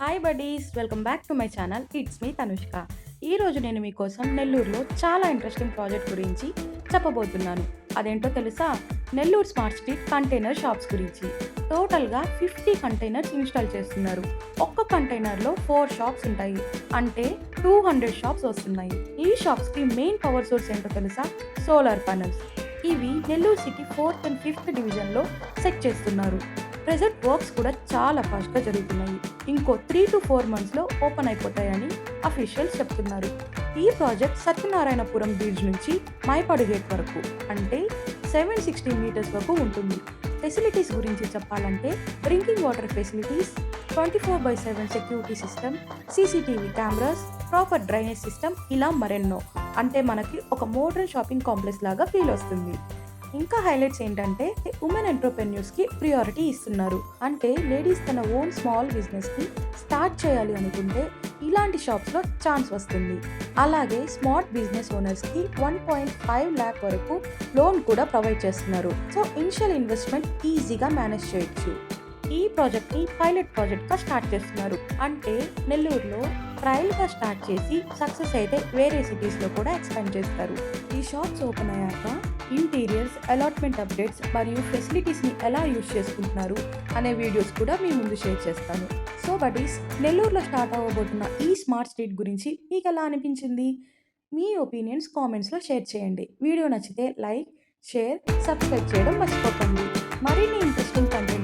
Hi buddies welcome back to my channel it's me Tanushka ఈరోజు నేను మీకోసం నెల్లూరులో చాలా ఇంట్రెస్టింగ్ ప్రాజెక్ట్ గురించి చెప్పబోతున్నాను. అదేంటో తెలుసా? Nellore smart street container shops గురించి. టోటల్గా ఫిఫ్టీ కంటైనర్స్ ఇన్స్టాల్ చేస్తున్నారు. ఒక్క కంటైనర్లో ఫోర్ షాప్స్ ఉంటాయి. అంటే టూ హండ్రెడ్ షాప్స్ వస్తున్నాయి. ఈ షాప్స్కి మెయిన్ పవర్ సోర్స్ ఏంటో తెలుసా? సోలార్ ప్యానల్స్ ఇవి Nellore city fourth and fifth డివిజన్లో సెట్ చేస్తున్నారు. ప్రెజెంట్ వర్క్స్ కూడా చాలా ఫాస్ట్గా జరుగుతున్నాయి. ఇంకో త్రీ టు ఫోర్ మంత్స్లో ఓపెన్ అయిపోతాయని అఫీషియల్స్ చెప్తున్నారు. ఈ ప్రాజెక్ట్ సత్యనారాయణపురం బ్రిడ్జ్ నుంచి మైపాడు గేట్ వరకు అంటే సెవెన్ సిక్స్టీ మీటర్స్ వరకు ఉంటుంది. ఫెసిలిటీస్ గురించి చెప్పాలంటే drinking water facilities twenty four by seven security system CCTV cameras proper drainage system ఇలా మరెన్నో. అంటే మనకి ఒక మోడర్న్ షాపింగ్ కాంప్లెక్స్ లాగా ఫీల్ వస్తుంది. ఇంకా హైలైట్స్ ఏంటంటే ఉమెన్ ఎంటర్ప్రెన్యూర్స్కి ప్రియారిటీ ఇస్తున్నారు. అంటే లేడీస్ తన ఓన్ స్మాల్ బిజినెస్కి స్టార్ట్ చేయాలి అనుకుంటే ఇలాంటి షాప్స్లో ఛాన్స్ వస్తుంది. అలాగే స్మార్ట్ బిజినెస్ ఓనర్స్కి వన్ పాయింట్ ఫైవ్ ల్యాక్ వరకు లోన్ కూడా ప్రొవైడ్ చేస్తున్నారు. సో ఇనిషియల్ ఇన్వెస్ట్మెంట్ ఈజీగా మేనేజ్ చేయొచ్చు. ఈ ప్రాజెక్ట్ని పైలట్ ప్రాజెక్ట్గా స్టార్ట్ చేస్తున్నారు. అంటే నెల్లూరులో ట్రయల్గా స్టార్ట్ చేసి సక్సెస్ అయితే వేరే సిటీస్లో కూడా ఎక్స్పాండ్ చేస్తారు. ఈ షాప్స్ ఓపెన్ అయ్యాక ఇంటీరియర్స్ అలాట్మెంట్ అప్డేట్స్ మరియు ఫెసిలిటీస్ని ఎలా యూజ్ చేసుకుంటున్నారు అనే వీడియోస్ కూడా మీ ముందు షేర్ చేస్తాను. సో బడీస్ నెల్లూరులో స్టార్ట్ అవ్వబోతున్న ఈ స్మార్ట్ స్ట్రీట్ గురించి మీకు ఎలా అనిపించింది? మీ ఒపీనియన్స్ కామెంట్స్లో షేర్ చేయండి. వీడియో నచ్చితే లైక్ షేర్ సబ్స్క్రైబ్ చేయడం మర్చిపోకండి. మరిన్ని ఇంట్రెస్టింగ్ కంటెంట్